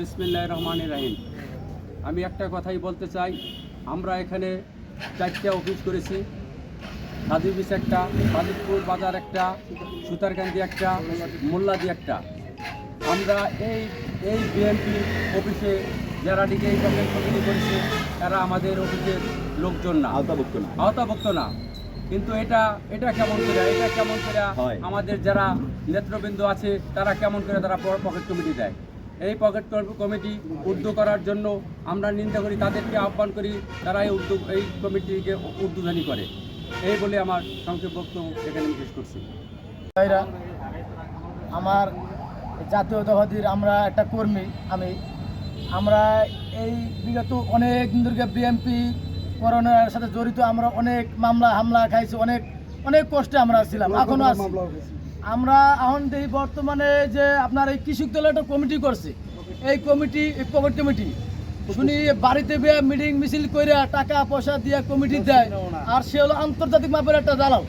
বিসমিল্লাহ রহমান রাহিম। আমি একটা কথাই বলতে চাই। আমরা এখানে চারটে অফিস করেছি। সাধু বিচ একটা সাদিকপুর বাজার একটা সুতারকান্দি একটা মোল্লাদি একটা। আমরা এই এই বিএনপি অফিসে যারা দিকে এই রকম করেছে তারা আমাদের অফিসের লোকজন না। আওতাভুক্ত না। আওতাভুক্ত না। কিন্তু এটা এটা কেমন করে এটা কেমন করে। আমাদের যারা নেতৃবৃন্দ আছে তারা কেমন করে তারা পকেট কমিটি দেয়? এই পকেট কম- কমিটি উর্দু করার জন্য আমরা নিন্দা করি তাদেরকে আহ্বান করি তারা এই উর্দু এই কমিটিকে উর্দুধানি করে। এই বলে আমার সংক্ষেপ বক্তব্য এখানে শেষ করছি। ভাইরা আমার জাতীয়তাবাদীর আমরা একটা কর্মী আমি। আমরা এই বিগত অনেক দিন ধরে বিএমপি করোনার সাথে জড়িত আমরা অনেক মামলা হামলা খাইছি অনেক অনেক কষ্টে আমরা ছিলাম এখনও আছি। আমরা এখন এই বর্তমানে যে আপনার এই কৃষক দলের একটা কমিটি করছে। এই কমিটি পকেট কমিটি। শুনি বাড়িতে বিয়ে মিটিং মিছিল করে টাকা পয়সা দিয়ে কমিটি দেয়, আর সে হলো আন্তর্জাতিক মাপের একটা দালাল।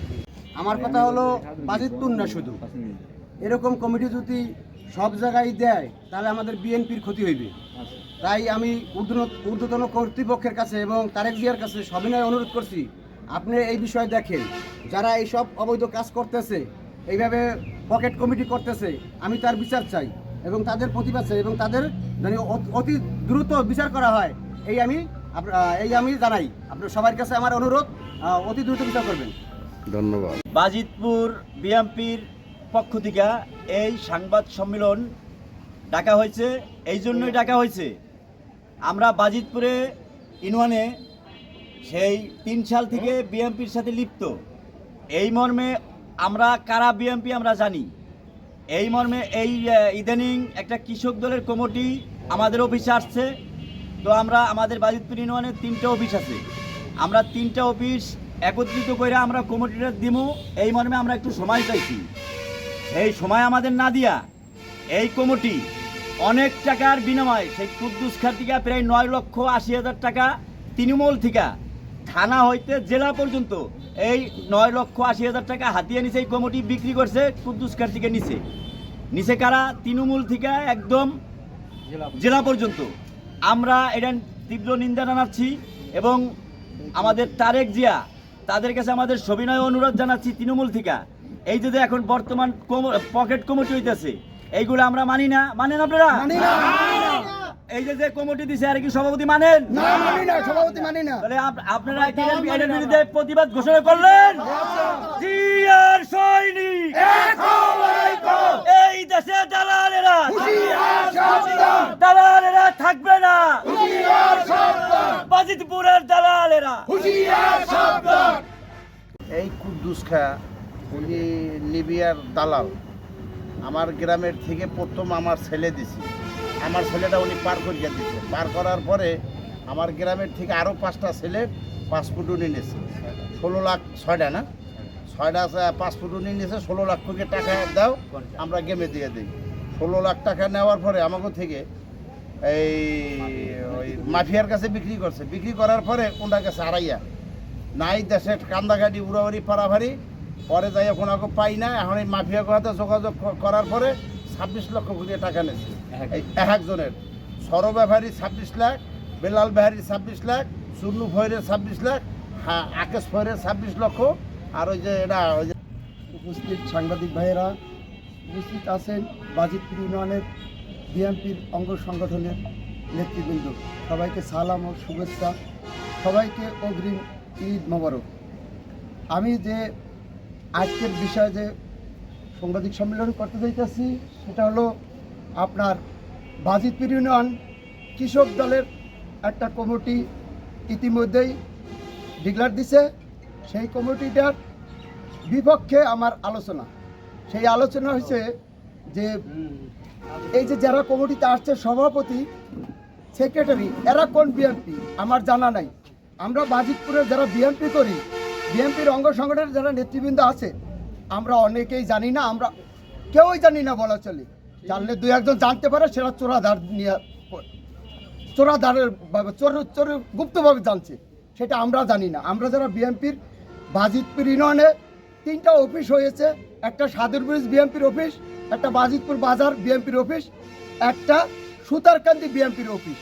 আমার কথা হলো বাজিতপুর না শুধু। এরকম কমিটি যদি সব জায়গায় দেয়, তাহলে আমাদের বিএনপির ক্ষতি হইবে। তাই আমি ঊর্ধ্বতন কর্তৃপক্ষের কাছে এবং তারেক জিয়ার কাছে সবিনয় অনুরোধ করছি, আপনি এই বিষয়ে দেখেন। যারা এইসব অবৈধ কাজ করতেছে এইভাবে পকেট কমিটি করতেছে আমি তার বিচার চাই এবং তাদের প্রতিবাদ চাই এবং তাদের মানে অ- অতি দ্রুত বিচার করা হয় এই আমি এই আমি জানাই। আপনার সবার কাছে আমার অনুরোধ অতি দ্রুত বিচার করবেন। ধন্যবাদ। বাজিতপুর বিএমপির পক্ষ থেকে এই সংবাদ সম্মেলন ডাকা হয়েছে এই জন্যই ডাকা হয়েছে। আমরা বাজিতপুরে ইউনিয়নে সেই তিন সাল থেকে বিএমপির সাথে লিপ্ত। এই মর্মে আমরা কারা বিএমপি আমরা জানি। এই মর্মে এই ইদানিং একটা কৃষক দলের কমিটি আমাদের অফিসে আসছে। তো আমরা আমাদের বাজিতপুর ইউনিয়নের তিনটে অফিস আছে। আমরা তিনটা অফিস একত্রিত করে আমরা কমিটিটা দিমু। এই মর্মে আমরা একটু সময় চাইছি। এই সময় আমাদের না দিয়া এই কমিটি অনেক টাকার বিনিময়ে, সেই কুদ্দুস খার থেকে প্রায় নয় লক্ষ আশি হাজার টাকা তৃণমূল থেকে থানা হইতে জেলা পর্যন্ত এই নয় লক্ষ আশি হাজার টাকা হাতিয়ে নিছে এই কমিটি বিক্রি করছে কুদ্দুস থেকে নিচে নিচে কারা? তৃণমূল থেকে একদম জেলা পর্যন্ত। আমরা এটা তীব্র নিন্দা জানাচ্ছি এবং আমাদের তারেক জিয়া তাদের কাছে আমাদের সবিনয় অনুরোধ জানাচ্ছি তৃণমূল থেকে। এই যে যে এখন বর্তমান কম- পকেট কমিটি হইতেছে এইগুলো আমরা মানি না। মানেন আপনারা? এই যে যে কমিটি দিছে আর কি সভাপতি মানেন? সভাপতি মানি না। তাহলে আপনারা কি এর বিরুদ্ধে প্রতিবাদ ঘোষণা করলেন? জিয়ার সৈনিক। এই দেশে দালালেরা। দালালেরা থাকবে না। বাজিতপুরের দালালেরা। এই কুদ্দুস খা উনি লিবিয়ার দালাল। আমার গ্রামের থেকে প্রথম আমার ছেলে দিছি। আমার ছেলেটা উনি পার করিয়া দিচ্ছে পার করার পরে আমার গ্রামের থেকে আরও পাঁচটা ছেলে পাসপোর্ট উনি নিয়েছে। ষোলো লাখ ছয়টা না? ছয়টা পাসপোর্ট উনি নিয়েছে, ষোলো লাখ করে টাকা দাও, আমরা গেমে দিয়ে দিই। ষোলো লাখ টাকা নেওয়ার পরে আমাকে থেকে এই ওই মাফিয়ার কাছে বিক্রি করছে। বিক্রি করার পরে ওনার কাছে আড়াইয়া নাই দেশে কান্দাঘাটি উড়াবাড়ি পাড়াভাড়ি পরে যাই এখন আগে পাই না, এখন এই মাফিয়া কথাতে যোগাযোগ করার পরে ছাব্বিশ লক্ষ কোটি টাকা নিয়েছে। এক একজনের। সরব্যাপারী ছাব্বিশ লাখ বেলাল বেহারি ছাব্বিশ লাখ চুন্নু ফয়ের ছাব্বিশ লাখ হ্যাঁ আকেশ ফয়ের ছাব্বিশ লক্ষ আর ওই যে এটা ওই যে উপস্থিত সাংবাদিক ভাইয়েরা উপস্থিত আছেন বাজিতপুর ইউনিয়নের বিএনপির অঙ্গ সংগঠনের নেতৃবৃন্দ। সবাইকে সালাম ও শুভেচ্ছা। সবাইকে অগ্রিম ঈদ মোবারক। আমি যে আজকের বিষয়ে যে সাংবাদিক সম্মেলন করতে চাইতেছি সেটা হলো আপনার বাজিতপুর ইউনিয়ন কৃষক দলের একটা কমিটি ইতিমধ্যেই ডিক্লার দিছে। সেই কমিটিটার বিপক্ষে আমার আলোচনা। সেই আলোচনা হয়েছে যে এই যে যারা কমিটিতে আসছে, সভাপতি, সেক্রেটারি, এরা কোন বিএনপি আমার জানা নাই। আমরা বাজিতপুরের যারা বিএনপি করি বিএনপির অঙ্গ সংগঠনের যারা নেতৃবৃন্দ আছে, আমরা অনেকেই জানি না, আমরা কেউই জানি না বলা চলে। জানলে দু একজন জানতে পারে, সেটা চোরাধার নিয়ে চোরাধারের চোর চোর গুপ্তভাবে জানছে। সেটা আমরা জানি না। আমরা যারা বিএনপির বাজিতপুর ইউনিয়নে তিনটা অফিস হয়েছে। একটা সাদুর ব্রিজ বিএনপির অফিস, একটা বাজিতপুর বাজার বিএনপির অফিস, একটা সুতারকান্দি বিএনপির অফিস।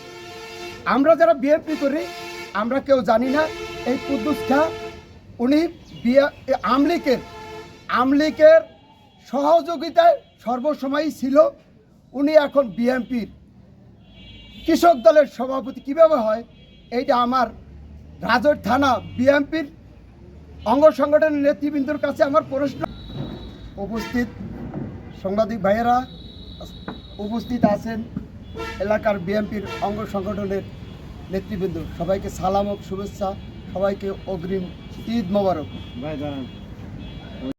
আমরা যারা বিএনপি করি, আমরা কেউ জানি না। এই কুদ্দুস খা, উনি বিয়া- আমলিকের আমলিকের সহযোগিতায় সর্বসময়ই ছিল। উনি এখন বিএনপির কৃষক দলের সভাপতি। কীভাবে হয়? এইটা আমার রাজর থানা বিএনপির অঙ্গ সংগঠনের নেতৃবৃন্দর কাছে আমার প্রশ্ন। উপস্থিত সাংবাদিক ভাইয়েরা, উপস্থিত আছেন এলাকার বিএনপির অঙ্গ সংগঠনের নেতৃবৃন্দ। সবাইকে সালাম ও শুভেচ্ছা, সবাইকে অগ্রিম ঈদ মোবারক।